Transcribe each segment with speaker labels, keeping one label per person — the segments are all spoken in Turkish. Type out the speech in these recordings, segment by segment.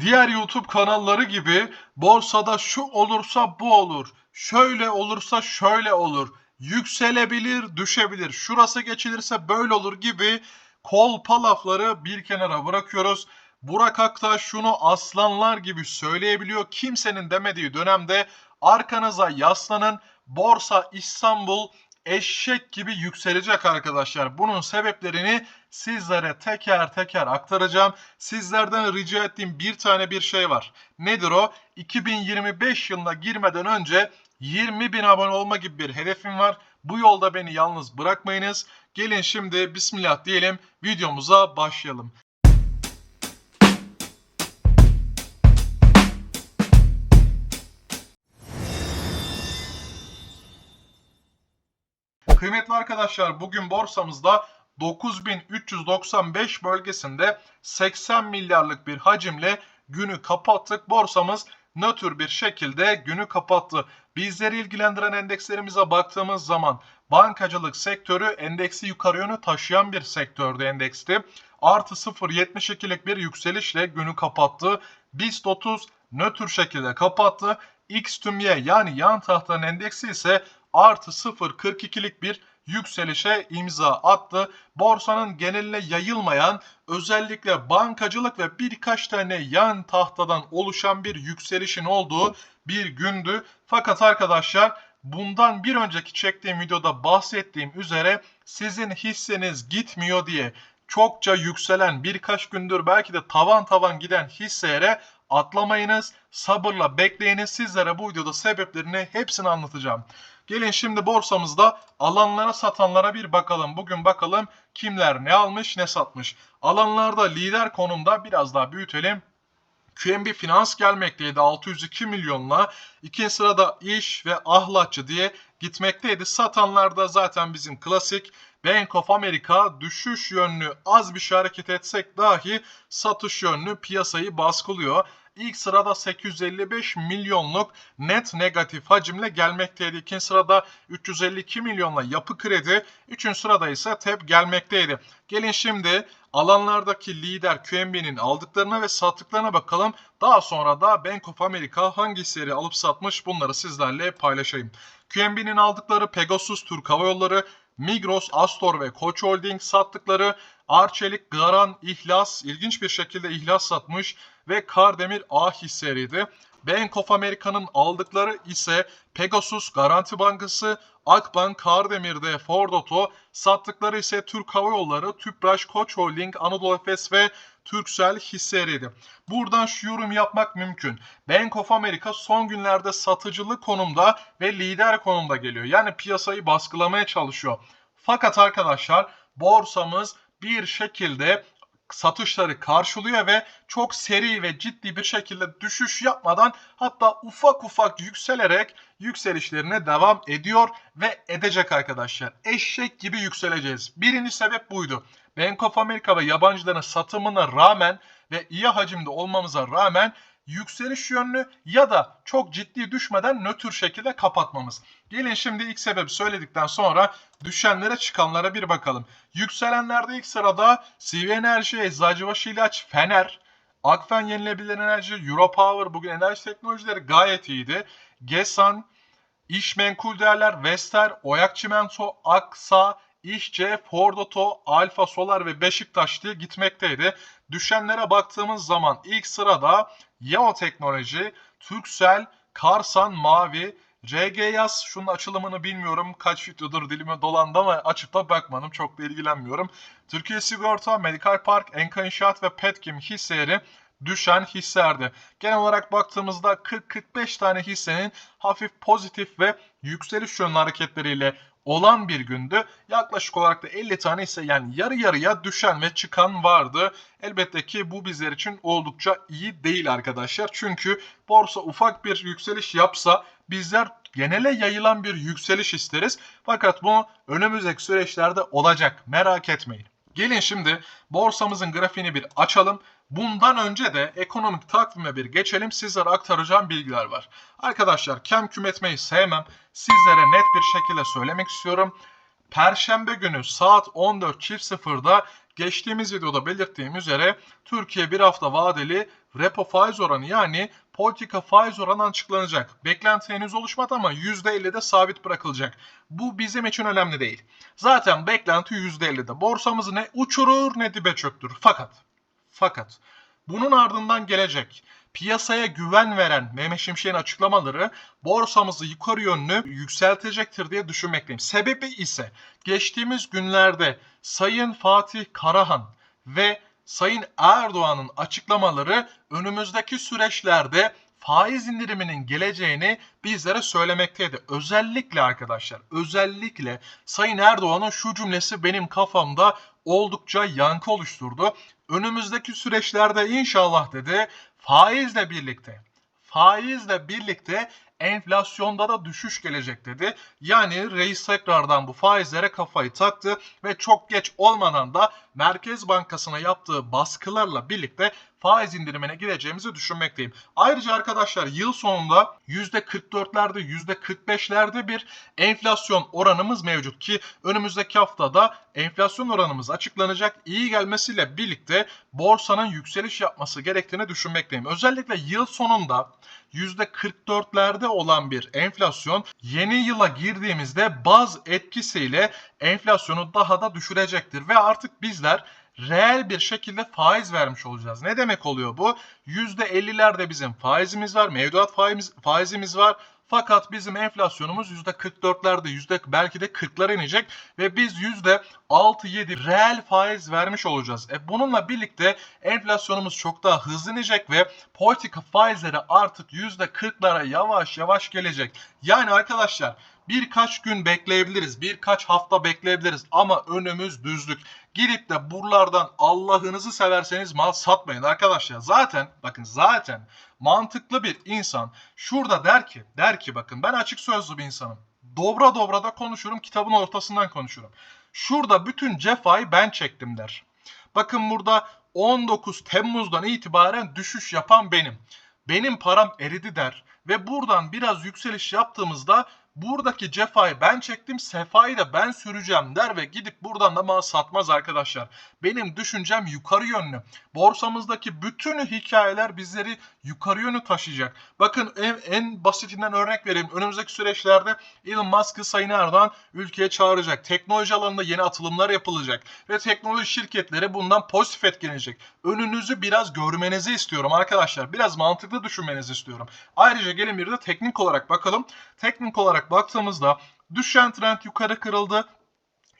Speaker 1: Diğer YouTube kanalları gibi borsada şu olursa bu olur, şöyle olursa şöyle olur, yükselebilir, düşebilir, şurası geçilirse böyle olur gibi kolpa lafları bir kenara bırakıyoruz. Burak Aktaş şunu aslanlar gibi söyleyebiliyor. Kimsenin demediği dönemde arkanıza yaslanın. Borsa İstanbul eşek gibi yükselecek arkadaşlar. Bunun sebeplerini sizlere teker teker aktaracağım. Sizlerden rica ettiğim bir tane bir şey var. Nedir o? 2025 yılına girmeden önce 20 bin abone olma gibi bir hedefim var. Bu yolda beni yalnız bırakmayınız. Gelin şimdi bismillah diyelim videomuza başlayalım. Kıymetli arkadaşlar bugün borsamızda 9395 bölgesinde 80 milyarlık bir hacimle günü kapattık. Borsamız nötr bir şekilde günü kapattı. Bizleri ilgilendiren endekslerimize baktığımız zaman bankacılık sektörü endeksi yukarı yönü taşıyan bir sektördü endeksti. Artı 0.72'lik bir yükselişle günü kapattı. BIST 30 nötr şekilde kapattı. X tüm Y yani yan tahtanın endeksi ise artı 0.42'lik bir yükselişe imza attı. Borsanın geneline yayılmayan özellikle bankacılık ve birkaç tane yan tahtadan oluşan bir yükselişin olduğu bir gündü. Fakat arkadaşlar bundan bir önceki çektiğim videoda bahsettiğim üzere sizin hisseniz gitmiyor diye çokça yükselen birkaç gündür belki de tavan tavan giden hisselere atlamayınız. Sabırla bekleyiniz. Sizlere bu videoda sebeplerini hepsini anlatacağım. Gelin şimdi borsamızda alanlara satanlara bir bakalım. Bugün bakalım kimler ne almış ne satmış. Alanlarda lider konumda biraz daha büyütelim. QNB Finans gelmekteydi 602 milyonla. İkinci sırada İş ve Ahlatçı diye gitmekteydi. Satanlarda zaten bizim klasik Bank of America düşüş yönlü az bir şey hareket etsek dahi satış yönlü piyasayı baskılıyor. İlk sırada 855 milyonluk net negatif hacimle gelmekteydi. İkinci sırada 352 milyonla yapı kredi. Üçüncü sırada ise TEP gelmekteydi. Gelin şimdi alanlardaki lider QNB'nin aldıklarına ve sattıklarına bakalım. Daha sonra da Bank of America hangi seri alıp satmış bunları sizlerle paylaşayım. QNB'nin aldıkları Pegasus Türk Hava Yolları, Migros, Astor ve Koç Holding sattıkları Arçelik, Garan, İhlas ilginç bir şekilde İhlas satmış ve Kardemir A hisseleriydi. Bank of America'nın aldıkları ise Pegasus Garanti Bankası, Akbank, Kardemir'de Ford Auto, sattıkları ise Türk Hava Yolları, Tüpraş, Koç Holding, Anadolu Efes ve Turkcell hisseleriydi. Buradan şu yorum yapmak mümkün. Bank of America son günlerde satıcılı konumda ve lider konumda geliyor. Yani piyasayı baskılamaya çalışıyor. Fakat arkadaşlar borsamız bir şekilde satışları karşılıyor ve çok seri ve ciddi bir şekilde düşüş yapmadan hatta ufak ufak yükselerek yükselişlerine devam ediyor ve edecek arkadaşlar. Eşek gibi yükseleceğiz. Birinci sebep buydu. Bank of America ve yabancıların satımına rağmen ve iyi hacimde olmamıza rağmen yükseliş yönlü ya da çok ciddi düşmeden nötr şekilde kapatmamız. Gelin şimdi ilk sebebi söyledikten sonra düşenlere çıkanlara bir bakalım. Yükselenlerde ilk sırada CV Enerji, Eczacıbaşı İlaç, Fener, Akfen Yenilebilir Enerji, Europower bugün enerji teknolojileri gayet iyiydi. Gesan, İş Menkul Değerler, Vestel, Oyak Çimento, Aksa, İşçe, Ford Auto, Alfa Solar ve Beşiktaş diye gitmekteydi. Düşenlere baktığımız zaman ilk sırada Yao Teknoloji, Turkcell, Karsan Mavi, RG Yaz şunun açılımını bilmiyorum. Kaç videodur dilime dolandı ama açıp da bakmadım. Çok da ilgilenmiyorum. Türkiye Sigorta, Medical Park, Enka İnşaat ve Petkim hisseleri düşen hisselerdi. Genel olarak baktığımızda 40-45 tane hissenin hafif pozitif ve yükseliş yönlü hareketleriyle olan bir gündü. Yaklaşık olarak da 50 tane ise yani yarı yarıya düşen ve çıkan vardı. Elbette ki bu bizler için oldukça iyi değil arkadaşlar. Çünkü borsa ufak bir yükseliş yapsa bizler genele yayılan bir yükseliş isteriz. Fakat bu önümüzdeki süreçlerde olacak merak etmeyin. Gelin şimdi borsamızın grafiğini bir açalım. Bundan önce de ekonomik takvime bir geçelim. Sizlere aktaracağım bilgiler var. Arkadaşlar kem küm etmeyi sevmem. Sizlere net bir şekilde söylemek istiyorum. Perşembe günü saat 14.00'da geçtiğimiz videoda belirttiğim üzere Türkiye bir hafta vadeli repo faiz oranı yani politika faiz oranı açıklanacak. Beklenti henüz oluşmadı ama %50'de sabit bırakılacak. Bu bizim için önemli değil. Zaten beklenti %50'de. Borsamızı ne uçurur ne dibe çöktürür. Fakat, fakat bunun ardından gelecek piyasaya güven veren Mehmet Şimşek'in açıklamaları borsamızı yukarı yönlü yükseltecektir diye düşünmekteyim. Sebebi ise geçtiğimiz günlerde Sayın Fatih Karahan ve Sayın Erdoğan'ın açıklamaları önümüzdeki süreçlerde faiz indiriminin geleceğini bizlere söylemekteydi. Özellikle arkadaşlar, özellikle Sayın Erdoğan'ın şu cümlesi benim kafamda oldukça yankı oluşturdu. Önümüzdeki süreçlerde inşallah dedi faizle birlikte faizle birlikte enflasyonda da düşüş gelecek dedi. Yani reis tekrardan bu faizlere kafayı taktı ve çok geç olmadan da Merkez Bankası'na yaptığı baskılarla birlikte faiz indirimine gireceğimizi düşünmekteyim. Ayrıca arkadaşlar yıl sonunda %44'lerde %45'lerde bir enflasyon oranımız mevcut ki önümüzdeki haftada enflasyon oranımız açıklanacak. İyi gelmesiyle birlikte borsanın yükseliş yapması gerektiğini düşünmekteyim. Özellikle yıl sonunda %44'lerde olan bir enflasyon yeni yıla girdiğimizde baz etkisiyle enflasyonu daha da düşürecektir ve artık bizler reel bir şekilde faiz vermiş olacağız. Ne demek oluyor bu? %50'lerde bizim faizimiz var, mevduat faiz, faizimiz var. Fakat bizim enflasyonumuz %44'lerde, yüzde belki de 40'lara inecek ve biz %6-7 reel faiz vermiş olacağız. E bununla birlikte enflasyonumuz çok daha hızlı inecek ve politika faizleri artık %40'lara yavaş yavaş gelecek. Yani arkadaşlar birkaç gün bekleyebiliriz, birkaç hafta bekleyebiliriz ama önümüz düzlük. Girip de buralardan Allah'ınızı severseniz mal satmayın arkadaşlar. Zaten bakın zaten mantıklı bir insan şurada der ki der ki bakın ben açık sözlü bir insanım. Dobra dobra da konuşurum kitabın ortasından konuşurum. Şurada bütün cefayı ben çektim der. Bakın burada 19 Temmuz'dan itibaren düşüş yapan benim. Benim param eridi der ve buradan biraz yükseliş yaptığımızda buradaki cefayı ben çektim, sefayı da ben süreceğim der ve gidip buradan da mal satmaz arkadaşlar. Benim düşüncem yukarı yönlü. Borsamızdaki bütün hikayeler bizleri yukarı yönü taşıyacak. Bakın en, en basitinden örnek vereyim. Önümüzdeki süreçlerde Elon Musk'ı Sayın Erdoğan ülkeye çağıracak. Teknoloji alanında yeni atılımlar yapılacak ve teknoloji şirketleri bundan pozitif etkilenecek. Önünüzü biraz görmenizi istiyorum arkadaşlar. Biraz mantıklı düşünmenizi istiyorum. Ayrıca gelin bir de teknik olarak bakalım. Teknik olarak baktığımızda düşen trend yukarı kırıldı.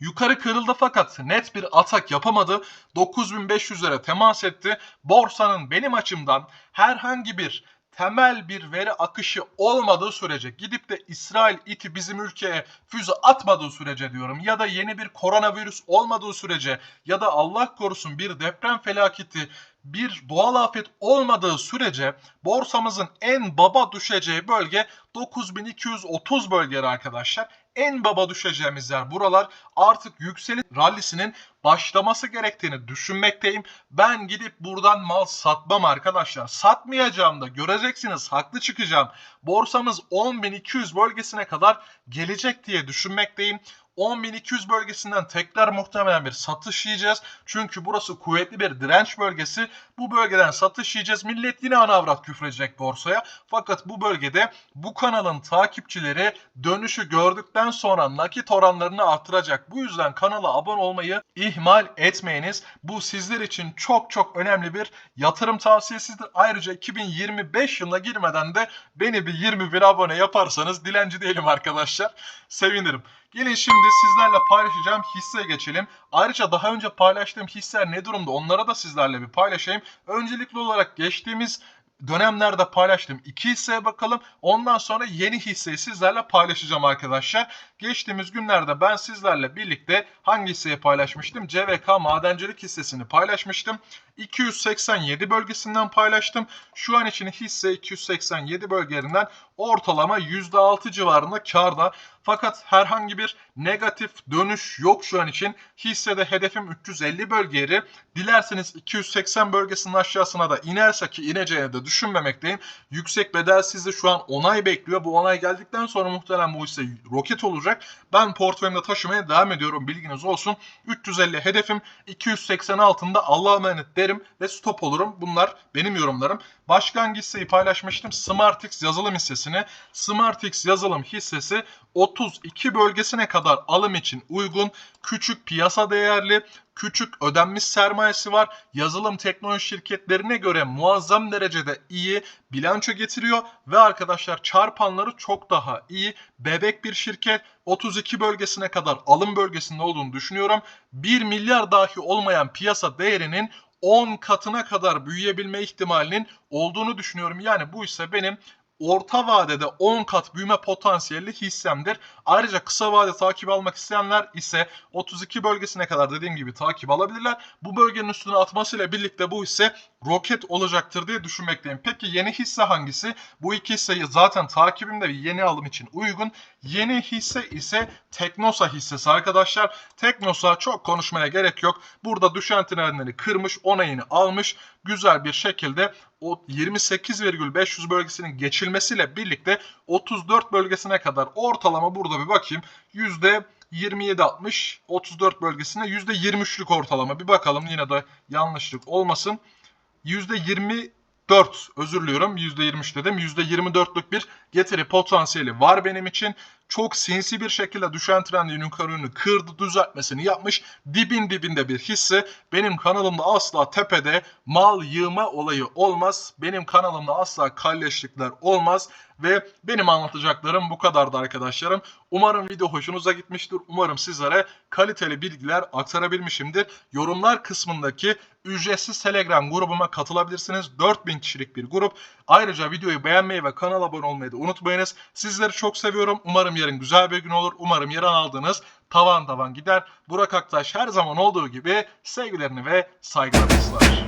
Speaker 1: Yukarı kırıldı fakat net bir atak yapamadı. 9500'lere temas etti. Borsanın benim açımdan herhangi bir temel bir veri akışı olmadığı sürece gidip de İsrail iti bizim ülkeye füze atmadığı sürece diyorum ya da yeni bir koronavirüs olmadığı sürece ya da Allah korusun bir deprem felaketi bir doğal afet olmadığı sürece borsamızın en baba düşeceği bölge 9230 bölgeleri arkadaşlar. En baba düşeceğimiz yer buralar. Artık yükseliş rallisinin başlaması gerektiğini düşünmekteyim. Ben gidip buradan mal satmam arkadaşlar. Satmayacağım da göreceksiniz haklı çıkacağım. Borsamız 10.200 bölgesine kadar gelecek diye düşünmekteyim. 10.200 bölgesinden tekrar muhtemelen bir satış yiyeceğiz. Çünkü burası kuvvetli bir direnç bölgesi. Bu bölgeden satış yiyeceğiz. Millet yine ana avrat küfredecek borsaya. Fakat bu bölgede bu kanalın takipçileri dönüşü gördükten sonra nakit oranlarını artıracak. Bu yüzden kanala abone olmayı ihmal etmeyiniz. Bu sizler için çok çok önemli bir yatırım tavsiyesidir. Ayrıca 2025 yılına girmeden de beni bir 20 bin abone yaparsanız dilenci değilim arkadaşlar. Sevinirim. Gelin şimdi sizlerle paylaşacağım hisseye geçelim. Ayrıca daha önce paylaştığım hisseler ne durumda onlara da sizlerle bir paylaşayım. Öncelikli olarak geçtiğimiz dönemlerde paylaştığım iki hisseye bakalım. Ondan sonra yeni hisseyi sizlerle paylaşacağım arkadaşlar. Geçtiğimiz günlerde ben sizlerle birlikte hangi hisseyi paylaşmıştım? CVK madencilik hissesini paylaşmıştım. 287 bölgesinden paylaştım. Şu an için hisse 287 bölgelerinden ortalama %6 civarında karda. Fakat herhangi bir negatif dönüş yok şu an için. Hissede hedefim 350 bölge. Dilerseniz 280 bölgesinin aşağısına da inerse ki ineceğini de düşünmemekteyim. Yüksek bedelsizde şu an onay bekliyor. Bu onay geldikten sonra muhtemelen bu hisse roket olacak. Ben portföyümde taşımaya devam ediyorum bilginiz olsun. 350 hedefim 280 altında Allah'a emanet derim ve stop olurum. Bunlar benim yorumlarım. Başka hangi hisseyi paylaşmıştım? Smartix yazılım hissesini. Smartix yazılım hissesi 32 bölgesine kadar alım için uygun, küçük piyasa değerli, küçük ödenmiş sermayesi var. Yazılım teknoloji şirketlerine göre muazzam derecede iyi bilanço getiriyor ve arkadaşlar çarpanları çok daha iyi. Bebek bir şirket 32 bölgesine kadar alım bölgesinde olduğunu düşünüyorum. 1 milyar dahi olmayan piyasa değerinin 10 katına kadar büyüyebilme ihtimalinin olduğunu düşünüyorum. Yani bu ise benim orta vadede 10 kat büyüme potansiyelli hissemdir. Ayrıca kısa vade takip almak isteyenler ise 32 bölgesine kadar dediğim gibi takip alabilirler. Bu bölgenin üstüne atmasıyla birlikte bu hisse roket olacaktır diye düşünmekteyim. Peki yeni hisse hangisi? Bu iki hisseyi zaten takibimde ve yeni alım için uygun. Yeni hisse ise Teknosa hissesi arkadaşlar. Teknosa çok konuşmaya gerek yok. Burada düşen trendleri kırmış, onayını almış. Güzel bir şekilde o 28,500 bölgesinin geçilmesiyle birlikte 34 bölgesine kadar ortalama burada bir bakayım. Yüzde 27-60 34 bölgesine %23'lük ortalama. Bir bakalım yine de yanlışlık olmasın. %24 özür diliyorum %23 dedim. %24'lük bir getiri potansiyeli var benim için. Çok sinsi bir şekilde düşen trendin yukarı kırdı düzeltmesini yapmış. Dibin dibinde bir hisse. Benim kanalımda asla tepede mal yığma olayı olmaz. Benim kanalımda asla kalleşlikler olmaz. Ve benim anlatacaklarım bu kadardı arkadaşlarım. Umarım video hoşunuza gitmiştir. Umarım sizlere kaliteli bilgiler aktarabilmişimdir. Yorumlar kısmındaki ücretsiz Telegram grubuma katılabilirsiniz. 4000 kişilik bir grup. Ayrıca videoyu beğenmeyi ve kanala abone olmayı da unutmayınız. Sizleri çok seviyorum. Yarın güzel bir gün olur. Umarım yarın aldığınız tavan tavan gider. Burak Aktaş her zaman olduğu gibi sevgilerini ve saygılarını sunar.